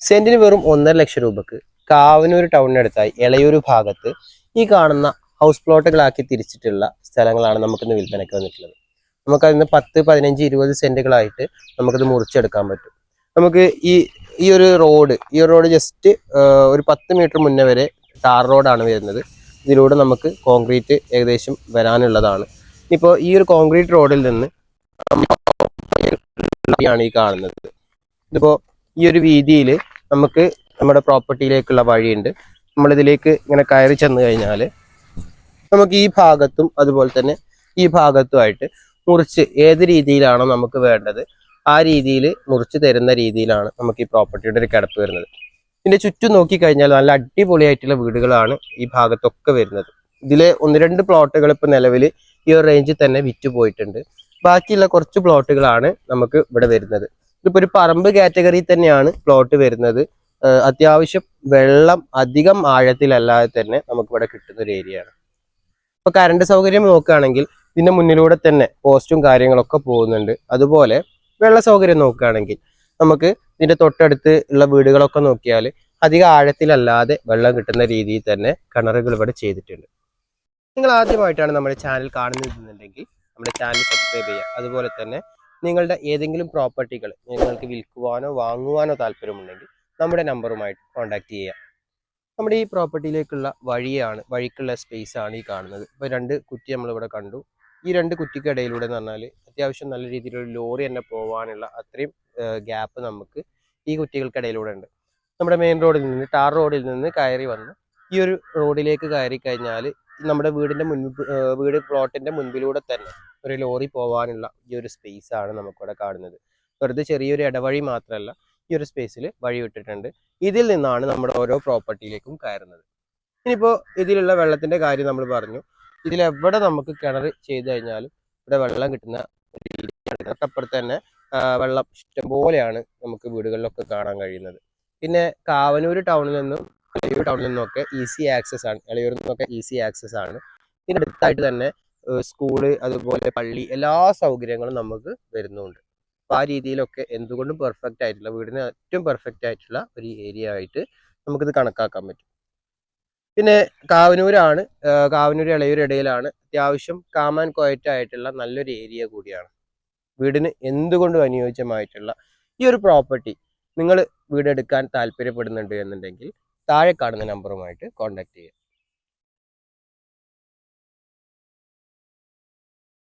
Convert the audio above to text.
സെന്റിന് വെറും ഒന്നര ലക്ഷം രൂപക്ക് കാവനൂർ ടൗണിനടുത്തായി ഇളയൂർ ഭാഗത്ത് ഈ കാണുന്ന ഹൗസ് പ്ലോട്ടുകളാക്കി തിരിച്ചിട്ടുള്ള സ്ഥലങ്ങളാണ് നമുക്കിന്ന് വിൽപ്പനയ്ക്ക് വന്നിട്ടുള്ളത്. നമുക്കതിന് പത്ത് പതിനഞ്ച് ഇരുപത് സെന്റുകളായിട്ട് നമുക്കത് മുറിച്ചെടുക്കാൻ പറ്റും. നമുക്ക് ഈ ഈ ഒരു റോഡ് ഈ ഒരു റോഡ് ജസ്റ്റ് ഒരു പത്ത് മീറ്റർ മുന്നേ വരെ ടാർ റോഡാണ് വരുന്നത്. ഇതിലൂടെ നമുക്ക് കോൺക്രീറ്റ് ഏകദേശം വരാനുള്ളതാണ്. ഇപ്പോൾ ഈ ഒരു കോൺക്രീറ്റ് റോഡിൽ നിന്ന് ആണ് ഈ കാണുന്നത്. ഇതിപ്പോ ഈ ഒരു വീതിയിൽ നമുക്ക് നമ്മുടെ പ്രോപ്പർട്ടിയിലേക്കുള്ള വഴിയുണ്ട്. നമ്മളിതിലേക്ക് ഇങ്ങനെ കയറി ചെന്ന് കഴിഞ്ഞാൽ നമുക്ക് ഈ ഭാഗത്തും അതുപോലെ തന്നെ ഈ ഭാഗത്തുമായിട്ട് മുറിച്ച് ഏത് രീതിയിലാണോ നമുക്ക് വേണ്ടത് ആ രീതിയിൽ മുറിച്ച് തരുന്ന രീതിയിലാണ് നമുക്ക് ഈ പ്രോപ്പർട്ടിയുടെ ഒരു കിടപ്പ് വരുന്നത്. ഇതിന്റെ ചുറ്റും നോക്കിക്കഴിഞ്ഞാൽ നല്ല അടിപൊളിയായിട്ടുള്ള വീടുകളാണ് ഈ ഭാഗത്തൊക്കെ വരുന്നത്. ഇതിലെ ഒന്ന് രണ്ട് പ്ലോട്ടുകൾ ഇപ്പോൾ നിലവിൽ ഈ ഒരു റേഞ്ചിൽ തന്നെ വിറ്റ് പോയിട്ടുണ്ട് ബാക്കിയുള്ള കുറച്ച് പ്ലോട്ടുകളാണ് നമുക്ക് ഇവിടെ വരുന്നത്. ഇതിപ്പോ ഒരു പറമ്പ് കാറ്റഗറി തന്നെയാണ് പ്ലോട്ട് വരുന്നത്. അത്യാവശ്യം വെള്ളം അധികം ആഴത്തിലല്ലാതെ തന്നെ നമുക്ക് ഇവിടെ കിട്ടുന്ന ഒരു ഏരിയ ആണ്. ഇപ്പൊ കറണ്ട് സൗകര്യം നോക്കുകയാണെങ്കിൽ ഇതിന്റെ മുന്നിലൂടെ തന്നെ പോസ്റ്റും കാര്യങ്ങളൊക്കെ പോകുന്നുണ്ട്. അതുപോലെ വെള്ള സൗകര്യം നോക്കുകയാണെങ്കിൽ നമുക്ക് ഇതിന്റെ തൊട്ടടുത്ത് ഉള്ള വീടുകളൊക്കെ നോക്കിയാൽ അധികം ആഴത്തിലല്ലാതെ വെള്ളം കിട്ടുന്ന രീതിയിൽ തന്നെ കിണറുകൾ ഇവിടെ ചെയ്തിട്ടുണ്ട്. നിങ്ങൾ ആദ്യമായിട്ടാണ് നമ്മുടെ ചാനൽ കാണുന്നതെന്നുണ്ടെങ്കിൽ നമ്മുടെ ചാനൽ സബ്സ്ക്രൈബ് ചെയ്യുക. അതുപോലെ തന്നെ നിങ്ങളുടെ ഏതെങ്കിലും പ്രോപ്പർട്ടികൾ നിങ്ങൾക്ക് വിൽക്കുവാനോ വാങ്ങുവാനോ താല്പര്യമുണ്ടെങ്കിൽ നമ്മുടെ നമ്പറുമായിട്ട് കോൺടാക്ട് ചെയ്യാം നമ്മുടെ ഈ പ്രോപ്പർട്ടിയിലേക്കുള്ള വഴിയാണ് വഴിക്കുള്ള സ്പേസ് ആണ് ഈ കാണുന്നത്. ഇപ്പോൾ രണ്ട് കുറ്റി നമ്മളിവിടെ കണ്ടു. ഈ രണ്ട് കുറ്റിക്കിടയിലൂടെ എന്ന് പറഞ്ഞാൽ അത്യാവശ്യം നല്ല രീതിയിലൊരു ലോറി തന്നെ പോകാനുള്ള അത്രയും ഗ്യാപ്പ് നമുക്ക് ഈ കുറ്റികൾക്കിടയിലൂടെ ഉണ്ട്. നമ്മുടെ മെയിൻ റോഡിൽ നിന്ന് ടാർ റോഡിൽ നിന്ന് കയറി വന്ന് ഈ ഒരു റോഡിലേക്ക് കയറി കഴിഞ്ഞാൽ നമ്മുടെ വീടിന്റെ മുൻപ് വീട് പ്ലോട്ടിന്റെ മുൻപിലൂടെ തന്നെ ഒരു ലോറി പോകാനുള്ള ഈ ഒരു സ്പേസ് ആണ് നമുക്കിവിടെ കാണുന്നത്. വെറുതെ ചെറിയൊരു ഇടവഴി മാത്രമല്ല ഈ ഒരു സ്പേസിൽ വഴി വിട്ടിട്ടുണ്ട്. ഇതിൽ നിന്നാണ് നമ്മുടെ ഓരോ പ്രോപ്പർട്ടിയിലേക്കും കയറുന്നത്. ഇനിയിപ്പോൾ ഇതിലുള്ള വെള്ളത്തിന്റെ കാര്യം നമ്മൾ പറഞ്ഞു. ഇതിലെവിടെ നമുക്ക് കിണർ ചെയ്ത് കഴിഞ്ഞാലും ഇവിടെ വെള്ളം കിട്ടുന്ന. തൊട്ടപ്പുറത്ത് തന്നെ വെള്ളം ഇഷ്ടംപോലെയാണ് നമുക്ക് വീടുകളിലൊക്കെ കാണാൻ കഴിയുന്നത്. പിന്നെ കാവനൂർ ടൗണിൽ നിന്നും ഇളയൂർ ടൗണിൽ നിന്നൊക്കെ ഈസി ആക്സസ് ആണ്. ഇളയൂരിൽ നിന്നൊക്കെ ഈസി ആക്സസ് ആണ്. ഇതിനടുത്തായിട്ട് തന്നെ സ്കൂൾ അതുപോലെ പള്ളി എല്ലാ സൗകര്യങ്ങളും നമുക്ക് വരുന്നുണ്ട്. അപ്പൊ ആ രീതിയിലൊക്കെ എന്തുകൊണ്ടും പെർഫെക്റ്റ് ആയിട്ടുള്ള വീടിന് ഏറ്റവും പെർഫെക്റ്റ് ആയിട്ടുള്ള ഒരു ഏരിയ ആയിട്ട് നമുക്കിത് കണക്കാക്കാൻ പറ്റും. പിന്നെ കാവനൂരാണ്. കാവനൂർ ഇളയൂർ ഇടയിലാണ്. അത്യാവശ്യം കാമൻ ക്വയറ്റ് ആയിട്ടുള്ള നല്ലൊരു ഏരിയ കൂടിയാണ്. വീടിന് എന്തുകൊണ്ടും അനുയോജ്യമായിട്ടുള്ള ഈ ഒരു പ്രോപ്പർട്ടി നിങ്ങൾ വീടെടുക്കാൻ താല്പര്യപ്പെടുന്നുണ്ട് എന്നുണ്ടെങ്കിൽ താഴെ കാണുന്ന നമ്പറുമായിട്ട് കോൺടാക്ട് ചെയ്യുക.